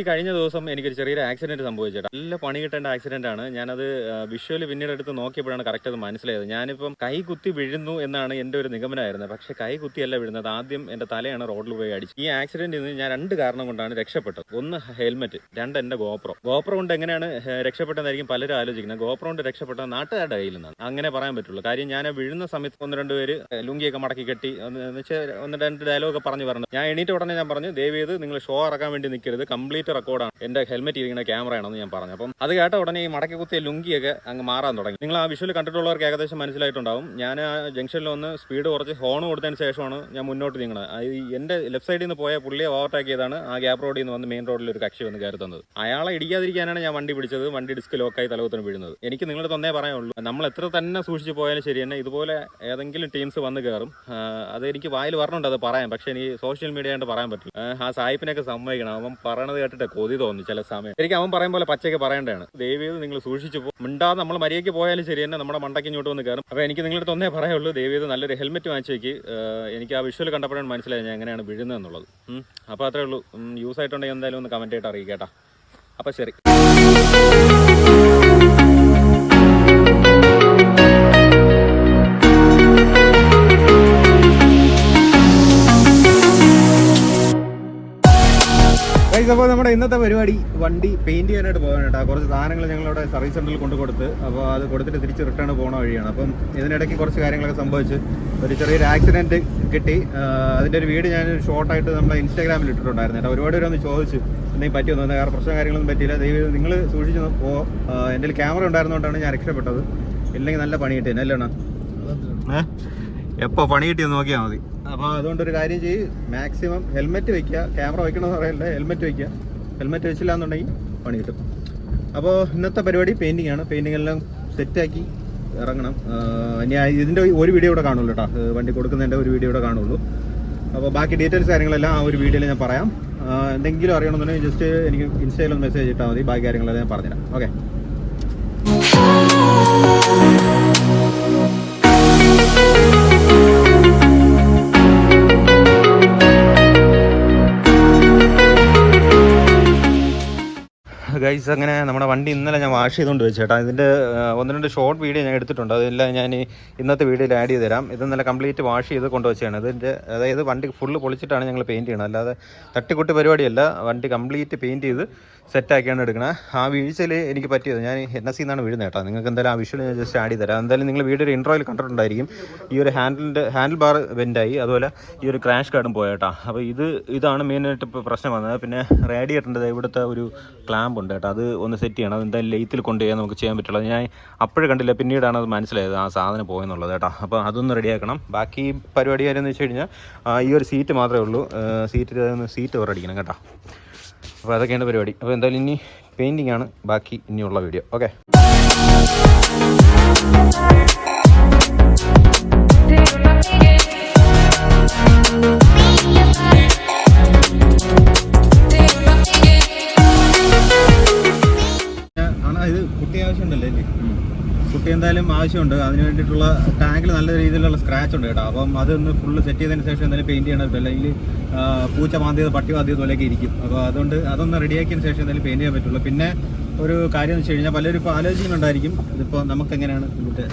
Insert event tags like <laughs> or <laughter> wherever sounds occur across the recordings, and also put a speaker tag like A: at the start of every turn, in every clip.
A: ഈ കഴിഞ്ഞ ദിവസം എനിക്കൊരു ചെറിയൊരു ആക്സിഡന്റ് സംഭവിച്ചേട്ടാ. നല്ല പണി കിട്ടേണ്ട ആക്സിഡന്റ് ആണ്. ഞാനത് വിഷ്വൽ പിന്നീട് എടുത്ത് നോക്കിയപ്പോഴാണ് കറക്റ്റ് അത് മനസ്സിലായത്. ഞാനിപ്പം കൈ കുത്തി വീഴുന്നു എന്നാണ് എന്റെ ഒരു നിഗമനമായിരുന്നത്. പക്ഷേ കൈ കുത്തിയല്ല വീഴുന്നത്. ആദ്യം എന്റെ തലയാണ് റോഡിൽ പോയി അടിച്ചു. ഈ ആക്സിഡന്റിൽ നിന്ന് ഞാൻ രണ്ട് കാരണം കൊണ്ടാണ് രക്ഷപ്പെട്ടത്. ഒന്ന് ഹെൽമെറ്റ്. രണ്ട് എന്റെ ഗോപ്രോ. ഗോപ്രോ കൊണ്ട് എങ്ങനെയാണ് രക്ഷപ്പെട്ടതായിരിക്കും പലരും ആലോചിക്കുന്നത്. ഗോപ്രോ കൊണ്ട് രക്ഷപ്പെട്ട നാട്ടുകാരുടെ കയ്യിൽ നിന്നാണ്. അങ്ങനെ പറയാൻ പറ്റുള്ളൂ. കാര്യം ഞാൻ വീഴുന്ന സമയത്ത് ഒന്ന് രണ്ട് പേര് ലുങ്കിയൊക്കെ മടക്കി കെട്ടി ഒന്ന് രണ്ട് ഡയലോഗൊക്കെ പറഞ്ഞു പറഞ്ഞു. ഞാൻ എണീറ്റ് ഉടനെ ഞാൻ പറഞ്ഞു ദയവ് ചെയ്ത് നിങ്ങൾ ഷോ ഇറക്കാൻ വേണ്ടി നിൽക്കരുത്. കംപ്ലീറ്റ് റെക്കോർഡാണ്. എന്റെ ഹെൽമെറ്റ് ഇരിക്കുന്ന ക്യാമറയാണെന്ന് ഞാൻ പറഞ്ഞു. അപ്പം അത് കേട്ട ഉടനെ ഈ മടക്കി കുത്തിയ ലുങ്കിയൊക്കെ അങ്ങ് മാറാൻ തുടങ്ങി. നിങ്ങൾ ആ വിഷ്വൽ കണ്ടിട്ടുള്ളവർക്ക് ഏകദേശം മനസ്സിലായിട്ടുണ്ടാവും. ഞാൻ ആ ജംഗ്ഷനിൽ ഒന്ന് സ്പീഡ് കുറച്ച് ഹോൺ കൊടുത്തതിന് ശേഷമാണ് ഞാൻ മുന്നോട്ട് നീങ്ങുന്നത് എന്റെ ലെഫ്റ്റ് സൈഡിൽ നിന്ന് പോയ പുള്ളിയെ ഓവർടേക്ക് ചെയ്താണ് ആ ഗ്യാപ്പ് റോഡിൽ നിന്ന് വന്ന് മെയിൻ റോഡിൽ ഒരു കക്ഷി വന്ന് കയറി തന്നത്. അയാളെ ഇടിക്കാതിരിക്കാനാണ് ഞാൻ വണ്ടി പിടിച്ചത്. വണ്ടി ഡിസ്ക് ലോക്കായി തലകുത്തിന് വീഴുന്നത്. എനിക്ക് നിങ്ങളുടെ തന്നെ പറയാനുള്ളൂ. നമ്മൾ എത്ര തന്നെ സൂക്ഷിച്ച് പോയാലും ശരി തന്നെ ഇതുപോലെ ഏതെങ്കിലും ടീംസ് വന്ന് കയറും. അത് എനിക്ക് വായിൽ വരണുണ്ട് അത് പറയാം പക്ഷേ എനിക്ക് സോഷ്യൽ മീഡിയ ആയിട്ട് പറയാൻ പറ്റില്ല. ആ, സായിപ്പിനൊക്കെ സമ്മതിക്കണം. അവൻ പറയണത് കേട്ടിട്ട് കൊതി തോന്നി ചില സമയം. എനിക്ക് അവൻ പറയും പോലെ പച്ചയ്ക്ക് പറയേണ്ടതാണ്. ദയവ് ചെയ്ത് നിങ്ങൾ സൂക്ഷിച്ചു പോകും മിണ്ടാ നമ്മൾ മര്യാദയ്ക്ക് പോയാലും ശരി തന്നെ നമ്മുടെ മണ്ടയ്ക്ക് ഇങ്ങോട്ട് വന്ന് കയറും. അപ്പോൾ എനിക്ക് നിങ്ങളുടെ ഒന്നേ പറയുള്ളൂ ദയവ് ചെയ്ത് നല്ലൊരു ഹെൽമെറ്റ് വാങ്ങിച്ചു വെക്ക്. എനിക്ക് ആ വിഷ്വൽ കണ്ടപ്പോഴാണ് മനസ്സിലായത് ഞാൻ എങ്ങനെയാണ് വീഴുന്നത് എന്നുള്ളത് അപ്പോൾ അത്രേ ഉള്ളൂ. യൂസ് ആയിട്ടുണ്ടെങ്കിൽ എന്തായാലും ഒന്ന് കമന്റ് ആയിട്ട് അറിയിക്കേട്ടാ അപ്പോൾ ശരി. ഗൈസ് അപ്പോൾ നമ്മുടെ ഇന്നത്തെ പരിപാടി വണ്ടി പെയിന്റ് ചെയ്യാനായിട്ട് പോകാൻ കേട്ടോ. കുറച്ച് സാധനങ്ങൾ ഞങ്ങളവിടെ സർവീസ് സെന്ററിൽ കൊണ്ട് കൊടുത്ത് അപ്പോൾ അത് കൊടുത്തിട്ട് തിരിച്ച് റിട്ടേൺ പോകുന്ന വഴിയാണ്. അപ്പം ഇതിനിടയ്ക്ക് കുറച്ച് കാര്യങ്ങളൊക്കെ സംഭവിച്ച് ഒരു ചെറിയൊരു ആക്സിഡന്റ് കിട്ടി. അതിന്റെ അതിന്റെ ഒരു വീട് ഞാൻ ഷോർട്ടായിട്ട് നമ്മുടെ ഇൻസ്റ്റാഗ്രാമിൽ ഇട്ടിട്ടുണ്ടായിരുന്നു കേട്ടോ. ഒരുപാട് പേരൊന്ന് ഒന്ന് ചോദിച്ചു എന്തെങ്കിലും പറ്റിയൊന്നും വേറെ പ്രശ്നം കാര്യങ്ങളൊന്നും പറ്റിയില്ല. ദൈവം നിങ്ങൾ സൂക്ഷിച്ച് പോ എന്റെ ക്യാമറ ഉണ്ടായിരുന്നുകൊണ്ടാണ് ഞാൻ രക്ഷപ്പെട്ടത്. ഇല്ലെങ്കിൽ നല്ല പണി കിട്ടിയത് അല്ലേണ ഏഹ് എപ്പോൾ പണി കിട്ടിയെന്ന് നോക്കിയാൽ മതി. അപ്പോൾ അതുകൊണ്ട് ഒരു കാര്യം ചെയ്യ്. മാക്സിമം ഹെൽമെറ്റ് വെക്കുക ക്യാമറ വെക്കണമെന്ന് പറയല്ല ഹെൽമെറ്റ് വെക്കുക ഹെൽമെറ്റ് വെച്ചില്ല എന്നുണ്ടെങ്കിൽ പണി കിട്ടും. അപ്പോൾ ഇന്നത്തെ പരിപാടി പെയിന്റിംഗ് ആണ്. പെയിന്റിംഗ് എല്ലാം സെറ്റാക്കി ഇറങ്ങണം. ഞാൻ ഇതിന്റെ ഒരു വീഡിയോ കൂടെ കാണുള്ളൂ കേട്ടോ. വണ്ടി കൊടുക്കുന്നതിന്റെ ഒരു വീഡിയോ കൂടെ കാണുള്ളൂ. അപ്പോൾ ബാക്കി ഡീറ്റെയിൽസ് കാര്യങ്ങളെല്ലാം ആ ഒരു വീഡിയോയിൽ ഞാൻ പറയാം. എന്തെങ്കിലും അറിയണമെന്നുണ്ടെങ്കിൽ ജസ്റ്റ് എനിക്ക് ഇൻസ്റ്റയിലൊന്ന് മെസ്സേജ് ഇട്ടാൽ മതി. ബാക്കി കാര്യങ്ങളെല്ലാം ഞാൻ പറഞ്ഞുതരാം. ഓക്കെ ഗൈസ് അങ്ങനെ നമ്മുടെ വണ്ടി ഇന്നലെ ഞാൻ വാഷ് ചെയ്തുകൊണ്ട് വെച്ചേട്ടാ ഇതിന്റെ ഒന്ന് രണ്ട് ഷോർട്ട് വീഡിയോ ഞാൻ എടുത്തിട്ടുണ്ട്. അതെല്ലാം ഞാൻ ഇന്നത്തെ വീഡിയോയിൽ ആഡ് ചെയ്ത് തരാം ഇത് നല്ല കംപ്ലീറ്റ് വാഷ് ചെയ്ത് കൊണ്ടുവച്ചാണ് ഇതിന്റെ അതായത് വണ്ടി ഫുള്ള് പൊളിച്ചിട്ടാണ് ഞങ്ങൾ പെയിന്റ് ചെയ്യണത്. അല്ലാതെ തട്ടിക്കുട്ടി പരിപാടിയല്ല. വണ്ടി കംപ്ലീറ്റ് പെയിന്റ് ചെയ്ത് സെറ്റാക്കിയാണ് എടുക്കണത് ആ വീഴ്ചയിൽ എനിക്ക് പറ്റിയത് ഞാൻ എൻ എസ് സിന്നാണ് വീഴുന്നത് കേട്ടോ. നിങ്ങൾക്ക് എന്തായാലും ആ വിഷ്വൽ ഞാൻ ജസ്റ്റ് ആഡ് ചെയ്ത് തരാം എന്തായാലും നിങ്ങൾ വീഡിയോ ഇൻട്രോയിൽ കണ്ടിട്ടുണ്ടായിരിക്കും. ഈ ഒരു ഹാൻഡിലിന്റെ ഹാൻഡിൽ ബാർ വെന്റായി അതുപോലെ ഈ ഒരു ക്രാഷ് കാർഡും പോയേട്ടാ അപ്പോൾ ഇത് ഇതാണ് മെയിനായിട്ട് ഇപ്പോൾ പ്രശ്നം വന്നത്. പിന്നെ റേഡിയേറ്ററിന്റെ ഇവിടുത്തെ ഒരു ക്ലാമ്പ് കേട്ടോ. അത് ഒന്ന് സെറ്റ് ചെയ്യണം. അത് എന്തായാലും ലെയ്ത്തിൽ കൊണ്ടുപോയാൽ നമുക്ക് ചെയ്യാൻ പറ്റുള്ളൂ. ഞാൻ അപ്പോഴേ കണ്ടില്ല. പിന്നീടാണ് അത് മനസ്സിലായത് ആ സാധനം പോയെന്നുള്ളത് കേട്ടോ. അപ്പോൾ അതൊന്ന് റെഡിയാക്കണം ബാക്കി പരിപാടി കാര്യം എന്ന് വെച്ച് കഴിഞ്ഞാൽ ഈ ഒരു സീറ്റ് മാത്രമേ ഉള്ളൂ. സീറ്റ് സീറ്റ് ഓവറടിക്കണം കേട്ടോ. അപ്പോൾ അതൊക്കെയാണ് പരിപാടി. അപ്പോൾ എന്തായാലും ഇനി പെയിന്റിംഗ് ആണ് ബാക്കി ഇനിയുള്ള വീഡിയോ ഓക്കെ ആണ് ആവശ്യമുണ്ടല്ലേ അല്ലേ കുട്ടി എന്തായാലും ആവശ്യമുണ്ട്. അതിന് വേണ്ടിയിട്ടുള്ള ടാങ്കിൽ നല്ല രീതിയിലുള്ള സ്ക്രാച്ച് ഉണ്ട് കേട്ടോ. അപ്പം അതൊന്ന് ഫുള്ള് സെറ്റ് ചെയ്തതിന് ശേഷം എന്തായാലും പെയിന്റ് ചെയ്യണം അല്ലെങ്കിൽ പൂച്ച മാന്തിയത് പട്ടി മാന്തിയത് പോലെയൊക്കെ ഇരിക്കും. അപ്പോൾ അതുകൊണ്ട് അതൊന്ന് റെഡിയാക്കിയതിന് ശേഷം എന്തായാലും പെയിന്റ് ചെയ്യാൻ പറ്റുള്ളൂ. പിന്നെ ഒരു കാര്യം എന്ന് വെച്ച് കഴിഞ്ഞാൽ പലരും ഇപ്പോൾ ആലോചിക്കുന്നുണ്ടായിരിക്കും ഇതിപ്പോൾ നമുക്ക് എങ്ങനെയാണ് ഇതിന്റെ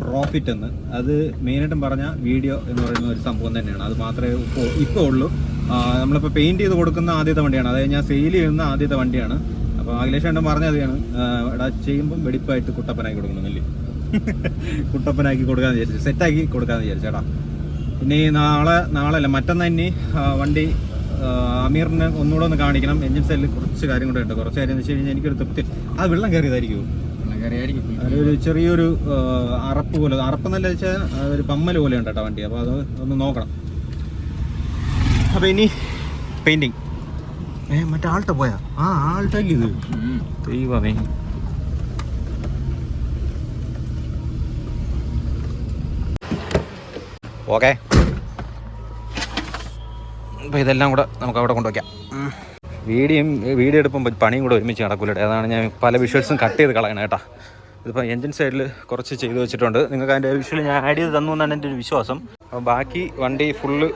A: പ്രോഫിറ്റ് എന്ന്. അത് മെയിനായിട്ടും പറഞ്ഞാൽ വീഡിയോ എന്ന് പറയുന്ന ഒരു സംഭവം തന്നെയാണ്. അത് മാത്രമേ ഇപ്പോൾ ഇപ്പോൾ ഉള്ളൂ. നമ്മളിപ്പോൾ പെയിന്റ് ചെയ്ത് കൊടുക്കുന്ന ആദ്യത്തെ വണ്ടിയാണ്. അതായത് ഞാൻ സെയിൽ ചെയ്യുന്ന ആദ്യത്തെ വണ്ടിയാണ്. അപ്പോൾ അഖിലേഷ് ഏട്ടൻ പറഞ്ഞതാണ് എടാ ചെയ്യുമ്പോൾ വെടിപ്പായിട്ട് കുട്ടപ്പനാക്കി കൊടുക്കണമെന്നല്ലേ <laughs> കുട്ടപ്പനാക്കി കൊടുക്കാന്ന് വിചാരിച്ചു. സെറ്റാക്കി കൊടുക്കാന്ന് വിചാരിച്ചേട്ടാ ഇനി നാളെ നാളെ അല്ല മറ്റന്നാ ഇനി വണ്ടി അമീറിനെ ഒന്നുകൂടെ ഒന്ന് കാണിക്കണം. എഞ്ചിൻ സെല്ലിൽ കുറച്ച് കാര്യം കൂടെ ഉണ്ട്. കുറച്ച് കാര്യം എന്ന് വെച്ച് കഴിഞ്ഞാൽ എനിക്കൊരു തൃപ്തി. അത് വെള്ളം കയറിയതായിരിക്കും ഒരു ചെറിയൊരു അറപ്പ് പോലെ. അറപ്പ് എന്നല്ല വെച്ചാൽ ഒരു പമ്മൽ പോലെ ഉണ്ട് കേട്ടോ വണ്ടി. അപ്പോൾ അത് ഒന്ന് നോക്കണം. അപ്പോൾ ഇനി പെയിന്റിങ് ഏ മറ്റേ ആൾട്ട പോയാ? ആ ആൾട്ടല്ലേ ഇത്. ദൈവമേ. ഓക്കെ. അപ്പോൾ ഇതെല്ലാം കൂടെ നമുക്ക് അവിടെ കൊണ്ടുവയ്ക്കാം. വീഡിയോയും വീഡിയോ എടുപ്പം പണിയും കൂടെ ഒരുമിച്ച് നടക്കൂലേ. അതാണ് ഞാൻ പല വിഷ്വൽസും കട്ട് ചെയ്ത് കളയണം കേട്ടോ. ഇതിപ്പോൾ എൻജിൻ സൈഡിൽ കുറച്ച് ചെയ്ത് വെച്ചിട്ടുണ്ട്. നിങ്ങൾക്ക് അതിന്റെ വിഷ്വൽ ഞാൻ ആഡ് ചെയ്ത് തന്നു എന്നാണ് എന്റെ ഒരു വിശ്വാസം. അപ്പോൾ ബാക്കി വണ്ടി ഫുള്ള്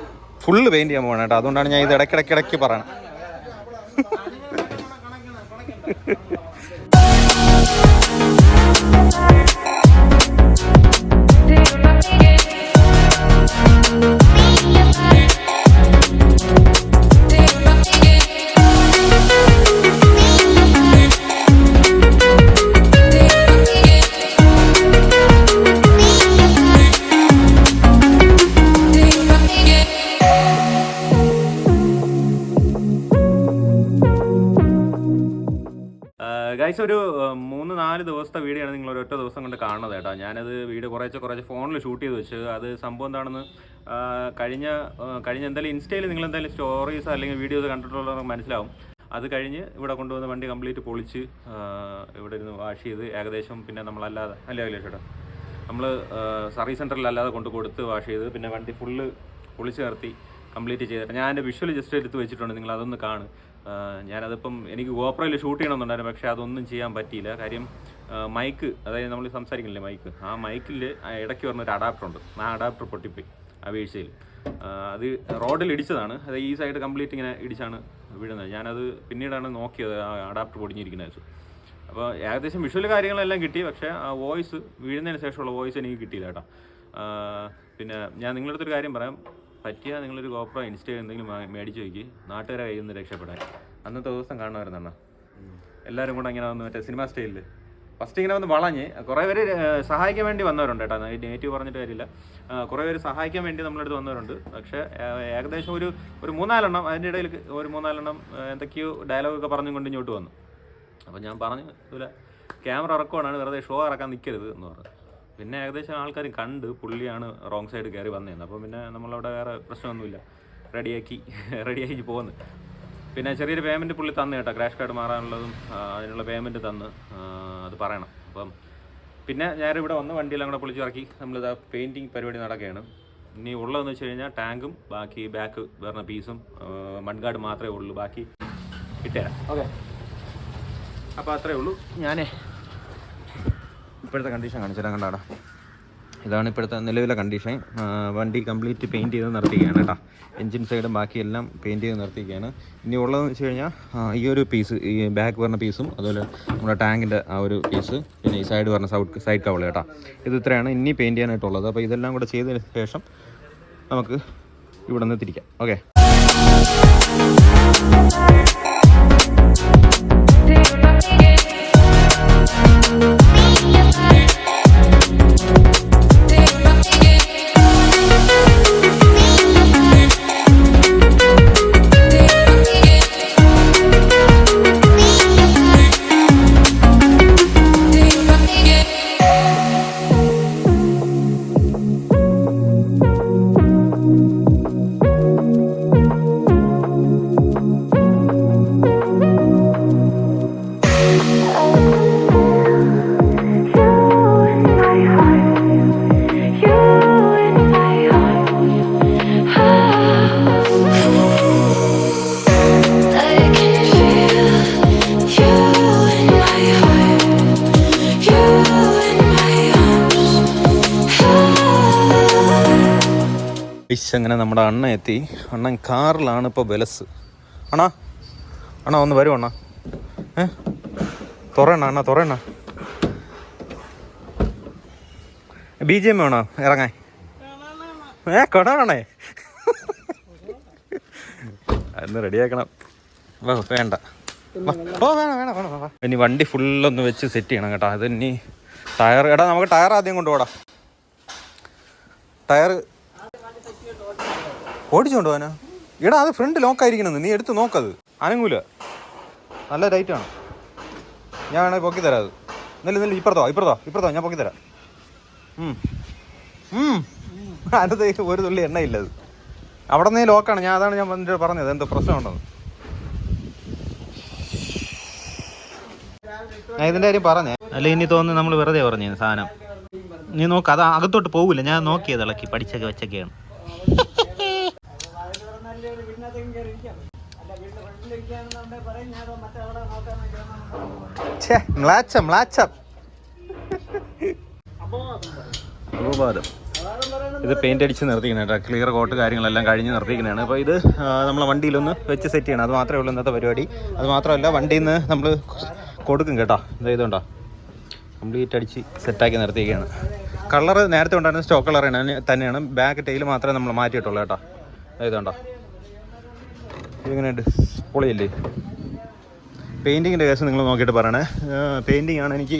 A: ഫുള്ള് പെയിന്റ് ചെയ്യാൻ പോകണം കേട്ടോ. അതുകൊണ്ടാണ് ഞാൻ ഇത് ഇടയ്ക്കിടയ്ക്കിടയ്ക്ക് പറയണം. Thank you. ഗൈസ് ഒരു മൂന്ന് നാല് ദിവസത്തെ വീഡിയോ ആണ് നിങ്ങൾ ഒരൊറ്റ ദിവസം കൊണ്ട് കാണുന്നത് കേട്ടോ. ഞാനത് വീഡിയോ കുറച്ച് ഫോണിൽ ഷൂട്ട് ചെയ്ത് വെച്ച് അത് സംഭവം എന്താണെന്ന് കഴിഞ്ഞ കഴിഞ്ഞ എന്തായാലും ഇൻസ്റ്റയിൽ നിങ്ങൾ എന്തായാലും സ്റ്റോറീസ് അല്ലെങ്കിൽ വീഡിയോസ് കണ്ടിട്ടുള്ളവർക്ക് മനസ്സിലാവും. അത് കഴിഞ്ഞ് ഇവിടെ കൊണ്ടുവന്ന് വണ്ടി കംപ്ലീറ്റ് പൊളിച്ച് ഇവിടെ ഇരുന്ന് വാഷ് ചെയ്ത് ഏകദേശം പിന്നെ നമ്മളല്ലാതെ അല്ലേ അഖിലേഷ് ചേട്ടാ നമ്മൾ സർവീസ് സെന്ററിൽ അല്ലാതെ കൊണ്ട് കൊടുത്ത് വാഷ് ചെയ്ത് പിന്നെ വണ്ടി ഫുള്ള് പൊളിച്ച് നിർത്തി കംപ്ലീറ്റ് ചെയ്തിട്ട് ഞാൻ എന്റെ വിഷ്വൽ ജസ്റ്റ് എടുത്ത് വെച്ചിട്ടുണ്ട് നിങ്ങൾ അതൊന്ന് കാണും. ഞാനതിപ്പം എനിക്ക് ഗോപ്രയിൽ ഷൂട്ട് ചെയ്യണമെന്നുണ്ടായിരുന്നു പക്ഷേ അതൊന്നും ചെയ്യാൻ പറ്റിയില്ല. കാര്യം മൈക്ക് അതായത് നമ്മൾ സംസാരിക്കുന്നില്ലേ മൈക്ക്? ആ മൈക്കിൽ ഇടയ്ക്ക് വരുന്നൊരു അഡാപ്റ്റർ ഉണ്ട്. ആ അഡാപ്റ്റർ പൊട്ടിപ്പോയി ആ വീഴ്ചയിൽ. അത് റോഡിൽ ഇടിച്ചതാണ്. അത് ഈ സൈഡ് കംപ്ലീറ്റ് ഇങ്ങനെ ഇടിച്ചാണ് വീഴുന്നത്. ഞാനത് പിന്നീടാണ് നോക്കിയത് ആ അഡാപ്റ്റർ പൊടിഞ്ഞിരിക്കുന്നത് അപ്പോൾ ഏകദേശം വിഷ്വൽ കാര്യങ്ങളെല്ലാം കിട്ടി പക്ഷേ ആ വോയിസ് വീഴുന്നതിന് ശേഷമുള്ള വോയിസ് എനിക്ക് കിട്ടിയില്ല കേട്ടോ. പിന്നെ ഞാൻ നിങ്ങളുടെ അടുത്തൊരു കാര്യം പറയാം. പറ്റിയാൽ നിങ്ങളൊരു ഗോപ്രോ ഇൻസ്റ്റയിൽ എന്തെങ്കിലും മേടിച്ച് നോക്കി. നാട്ടുകാരെ കയ്യിൽ നിന്ന് രക്ഷപ്പെടാൻ. അന്നത്തെ ദിവസം കാണുമായിരുന്നു എല്ലാവരും കൂടെ ഇങ്ങനെ വന്ന് മറ്റേ സിനിമ സ്റ്റൈലിൽ ഫസ്റ്റ് ഇങ്ങനെ വന്ന് വളഞ്ഞ് കുറേ പേര് സഹായിക്കാൻ വേണ്ടി വന്നവരുണ്ട് കേട്ടോ. നേറ്റീവ് പറഞ്ഞിട്ട് കാര്യമില്ല. കുറേ പേര് സഹായിക്കാൻ വേണ്ടി നമ്മളടുത്ത് വന്നവരുണ്ട്. പക്ഷേ ഏകദേശം ഒരു ഒരു മൂന്നാലെണ്ണം അതിന്റെ ഇടയിൽ ഒരു മൂന്നാലെണ്ണം എന്തൊക്കെയോ ഡയലോഗൊക്കെ പറഞ്ഞും കൊണ്ട് ഇങ്ങോട്ട് വന്നു. അപ്പോൾ ഞാൻ പറഞ്ഞു ഇതുപോലെ ക്യാമറ ഇറക്കുവാണ്. വെറുതെ ഷോ ഇറക്കാൻ നിൽക്കരുത് എന്ന് പറഞ്ഞു. പിന്നെ ഏകദേശം ആൾക്കാർ കണ്ട് പുള്ളിയാണ് റോങ് സൈഡ് കയറി വന്നിരുന്നത് അപ്പോൾ പിന്നെ നമ്മളവിടെ വേറെ പ്രശ്നമൊന്നുമില്ല. റെഡിയാക്കി റെഡിയാക്കി പോകുന്നു പിന്നെ ചെറിയൊരു പേയ്മെന്റ് പുള്ളി തന്നു കേട്ടോ. ക്രാഷ് കാർഡ് മാറാനുള്ളതും അതിനുള്ള പേയ്മെന്റ് തന്ന് അത് പറയണം. അപ്പം പിന്നെ ഞാൻ ഇവിടെ വന്ന് വണ്ടിയെല്ലാം കൂടെ പൊളിച്ചിറക്കി നമ്മളിതാ പെയിന്റിങ് പരിപാടി നടക്കുകയാണ്. ഇനി ഉള്ളതെന്ന് വെച്ച് കഴിഞ്ഞാൽ ടാങ്കും ബാക്കി ബാക്ക് വരുന്ന പീസും മൺഗാർഡ് മാത്രമേ ഉള്ളൂ. ബാക്കി ഇട്ടുതരാം ഓക്കെ. അപ്പോൾ അത്രയേ ഉള്ളൂ. ഞാനേ ഇപ്പോഴത്തെ കണ്ടീഷൻ കാണിച്ചുതരാം കണ്ടാടാ ഇതാണ് ഇപ്പോഴത്തെ നിലവിലെ കണ്ടീഷൻ വണ്ടി കംപ്ലീറ്റ് പെയിന്റ് ചെയ്ത് നിർത്തിക്കുകയാണ് കേട്ടോ. എൻജിൻ സൈഡും ബാക്കിയെല്ലാം പെയിന്റ് ചെയ്ത് നിർത്തിക്കുകയാണ് ഇനി ഉള്ളതെന്ന് വെച്ച് കഴിഞ്ഞാൽ ഈ ഒരു പീസ് ഈ ബാക്ക് വരുന്ന പീസും അതുപോലെ നമ്മുടെ ടാങ്കിന്റെ ആ ഒരു പീസ് പിന്നെ ഈ സൈഡ് വരുന്ന സൗഡ് സൈഡ് കവൾ കേട്ടോ. ഇത് ഇത്രയാണ് ഇനി പെയിന്റ് ചെയ്യാനായിട്ടുള്ളത്. അപ്പോൾ ഇതെല്ലാം കൂടെ ചെയ്തതിന് ശേഷം നമുക്ക് ഇവിടെ നിന്ന് തിരിക്കാം ഓക്കെ ഇശ് അങ്ങനെ നമ്മുടെ അണ്ണ എത്തി? അണ്ണൻ കാറിലാണ് ഇപ്പോൾ ബലസ്. അണ്ണാ അണ്ണാ ഒന്ന് വരും അണ്ണാ. ഏ? തുറയണ അണ്ണാ തുറയണ ബി ജി എം വേണോ ഇറങ്ങാൻ? ഏ കൊടാണേ അന്ന് റെഡിയാക്കണം വേണ്ട. ഓ. ഇനി വണ്ടി ഫുള്ളൊന്ന് വെച്ച് സെറ്റ് ചെയ്യണം കേട്ടോ. അത് ഇനി ടയർ എടാ നമുക്ക് ടയർ ആദ്യം കൊണ്ടുപോടാ. ടയർ ഓടിച്ചോണ്ട് പോവാനാ? എടാ അത് ഫ്രണ്ട് ലോക്കായിരിക്കണമെന്ന് നീ എടുത്ത് നോക്കത്. അനങ്ങൂല. നല്ല ടൈറ്റാണ് ഞാൻ വേണമെങ്കിൽ പൊക്കി തരാം അത്. നല്ല ഇപ്പുറത്തോ ഇപ്പുറത്തോ ഇപ്പുറത്തോ ഞാൻ പൊക്കി തരാം. അത് ഒരു തുള്ളി എണ്ണയില്ല അത്. അവിടെ നിന്ന് ലോക്കാണ് ഞാൻ അതാണ് ഞാൻ വന്നിട്ട് പറഞ്ഞത്. എന്തോ പ്രശ്നമുണ്ടെന്ന് ഞാൻ ഇതിന്റെ കാര്യം പറഞ്ഞേ. അല്ല ഇനി തോന്നുന്നു നമ്മൾ വെറുതെ പറഞ്ഞു സാധനം. നീ നോക്ക് അത് അകത്തോട്ട് പോകില്ല ഞാൻ നോക്കിയത് ഇളക്കി പഠിച്ചൊക്കെ വെച്ചൊക്കെയാണ്. അപവാദം. ഇത് പെയിന്റ് അടിച്ച് നിർത്തിക്കണം കേട്ടോ. ക്ലിയർ കോട്ട് കാര്യങ്ങളെല്ലാം കഴിഞ്ഞ് നിർത്തിക്കുന്നതാണ് അപ്പോൾ ഇത് നമ്മളെ വണ്ടിയിലൊന്ന് വെച്ച് സെറ്റ് ചെയ്യണം. അത് മാത്രമേ ഉള്ളൂ ഇന്നത്തെ പരിപാടി. അത് മാത്രമല്ല വണ്ടിയിൽ നിന്ന് നമ്മൾ കൊടുക്കും കേട്ടോ. ഇത് ഇതുണ്ടോ? കംപ്ലീറ്റ് അടിച്ച് സെറ്റാക്കി നിർത്തിയിരിക്കുകയാണ് കളർ നേരത്തെ ഉണ്ടായിരുന്ന സ്റ്റോക്ക് കളർ തന്നെയാണ്. ബാക്ക് ടൈൽ മാത്രമേ നമ്മൾ മാറ്റിയിട്ടുള്ളൂ കേട്ടോ. ദേ ഇതുണ്ടോ? ഇതെങ്ങനെയുണ്ട് പൊളിയല്ലേ പെയിന്റിങ്ങിന്റെ കേസ് നിങ്ങൾ നോക്കിയിട്ട് പറയണേ. പെയിന്റിങ് ആണ് എനിക്ക്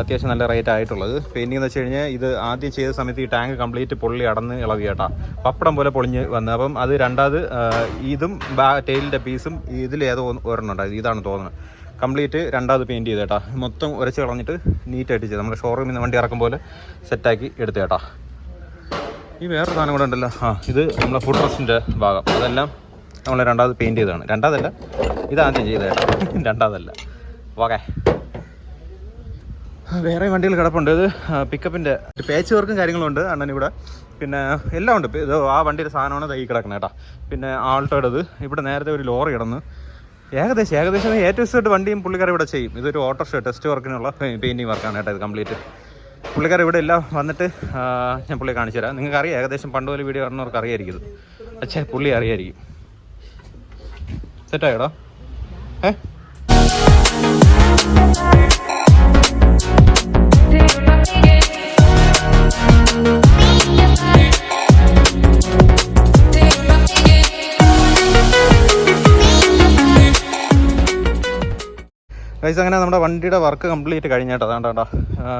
A: അത്യാവശ്യം നല്ല റേറ്റ് ആയിട്ടുള്ളത്. പെയിന്റിംഗ് എന്ന് വെച്ച് കഴിഞ്ഞാൽ ഇത് ആദ്യം ചെയ്ത സമയത്ത് ഈ ടാങ്ക് കംപ്ലീറ്റ് പൊള്ളി അടന്ന് ഇളകി കേട്ടാ പപ്പടം പോലെ പൊളിഞ്ഞ് വന്ന്. അപ്പം അത് രണ്ടാമത് ഇതും ബാ ടെയിലിന്റെ പീസും ഇതിലേതോ ഒരെണ്ണം ഉണ്ടായത് ഇതാണ് തോന്നുന്നത് കംപ്ലീറ്റ് രണ്ടാമത് പെയിന്റ് ചെയ്ത് കേട്ടാ മൊത്തം ഉരച്ച് കളഞ്ഞിട്ട് നീറ്റായിട്ട് ചെയ്ത്. നമ്മുടെ ഷോറൂമിൽ നിന്ന് വണ്ടി ഇറക്കും പോലെ സെറ്റാക്കി എടുത്തേട്ടാ. ഈ വേറെ സാധനം കൂടെ ഉണ്ടല്ലോ. ആ ഇത് നമ്മുടെ ഫുഡ് റെസ്റ്റിന്റെ ഭാഗം. അതെല്ലാം നമ്മൾ രണ്ടാമത് പെയിന്റ് ചെയ്തതാണ്. രണ്ടാമതല്ല ഇതാദ്യം ചെയ്ത <laughs> രണ്ടാമതല്ല. ഓക്കെ വേറെ വണ്ടികൾ കിടപ്പുണ്ട്. ഇത് പിക്കപ്പിന്റെ പേച്ച് വർക്കും കാര്യങ്ങളും ഉണ്ട് അണ്ണൻ ഇവിടെ. പിന്നെ എല്ലാം ഉണ്ട്. ഇത് ആ വണ്ടിയുടെ സാധനമാണ് തൈ കിടക്കുന്നത് കേട്ടോ. പിന്നെ ആൾട്ടോടത് ഇവിടെ നേരത്തെ ഒരു ലോറി കിടന്ന്. ഏകദേശം ഏകദേശം ഏറ്റവും സെഡ് വണ്ടിയും പുള്ളിക്കാർ ഇവിടെ ചെയ്യും. ഇതൊരു ഓട്ടോഷോ ടെസ്റ്റ് വർക്കിനുള്ള പെയിന്റിങ് വർക്കാണ് കേട്ടോ ഇത് കംപ്ലീറ്റ് പുള്ളിക്കാർ ഇവിടെ എല്ലാം വന്നിട്ട് ഞാൻ പുള്ളി കാണിച്ചു തരാം. നിങ്ങൾക്ക് അറിയാം ഏകദേശം പണ്ട് പോലെ വീഡിയോ കാണുന്നവർക്ക് അറിയായിരിക്കും അച്ഛേ പുള്ളി അറിയായിരിക്കും. സെറ്റായോടാ ഏ? ഗൈസ് അങ്ങനെ നമ്മുടെ വണ്ടിയുടെ വർക്ക് കംപ്ലീറ്റ് കഴിഞ്ഞേട്ടോ അതാണ്ട് കേട്ടോ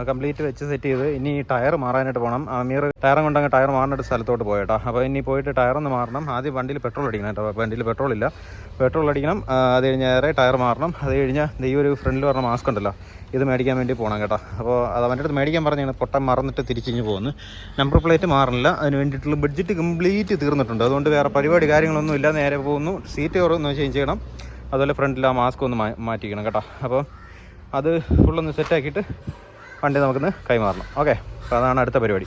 A: കംപ്ലീറ്റ് വെച്ച് സെറ്റ് ചെയ്ത് ഇനി ടയർ മാറാനായിട്ട് പോകണം അമീർ ടയറും കൊണ്ടങ്ങ് ടയർ മാറാനായിട്ട് സ്ഥലത്തോട്ട് പോയേട്ടോ അപ്പോൾ ഇനി പോയിട്ട് ടയർ ഒന്ന് മാറണം. ആദ്യം വണ്ടിയിൽ പെട്രോൾ അടിക്കണം കേട്ടോ. വണ്ടിയിൽ പെട്രോൾ ഇല്ല. പെട്രോൾ അടിക്കണം. അത് കഴിഞ്ഞ് നേരെ ടയർ മാറണം. അത് കഴിഞ്ഞാൽ ഈ ഒരു ഫ്രണ്ടിൽ പറഞ്ഞ മാസ്ക് ഉണ്ടല്ലോ ഇത് മേടിക്കാൻ വേണ്ടി പോകണം കേട്ടോ. അപ്പോൾ അത് അവന്റെ അടുത്ത് മേടിക്കാൻ പറഞ്ഞാണ് പൊട്ടം മറന്നിട്ട് തിരിച്ചിഞ്ഞ് പോകുന്നു നമ്പർ പ്ലേറ്റ് മാറില്ല അതിന് വേണ്ടിയിട്ടുള്ള ബഡ്ജറ്റ് കംപ്ലീറ്റ് തീർന്നിട്ടുണ്ട്. അതുകൊണ്ട് വേറെ പരിപാടി കാര്യങ്ങളൊന്നും ഇല്ല നേരെ പോകുന്നു. സീറ്റ് കുറവെന്ന് ചേഞ്ച് ചെയ്യണം. അതുപോലെ ഫ്രണ്ടിൽ ആ മാസ്ക് ഒന്ന് മാറ്റിക്കണം കേട്ടോ. അപ്പോൾ അത് ഫുള്ളൊന്ന് സെറ്റാക്കിയിട്ട് വണ്ടി നമുക്കൊന്ന് കൈമാറണം. ഓക്കെ അപ്പോൾ അതാണ് അടുത്ത പരിപാടി.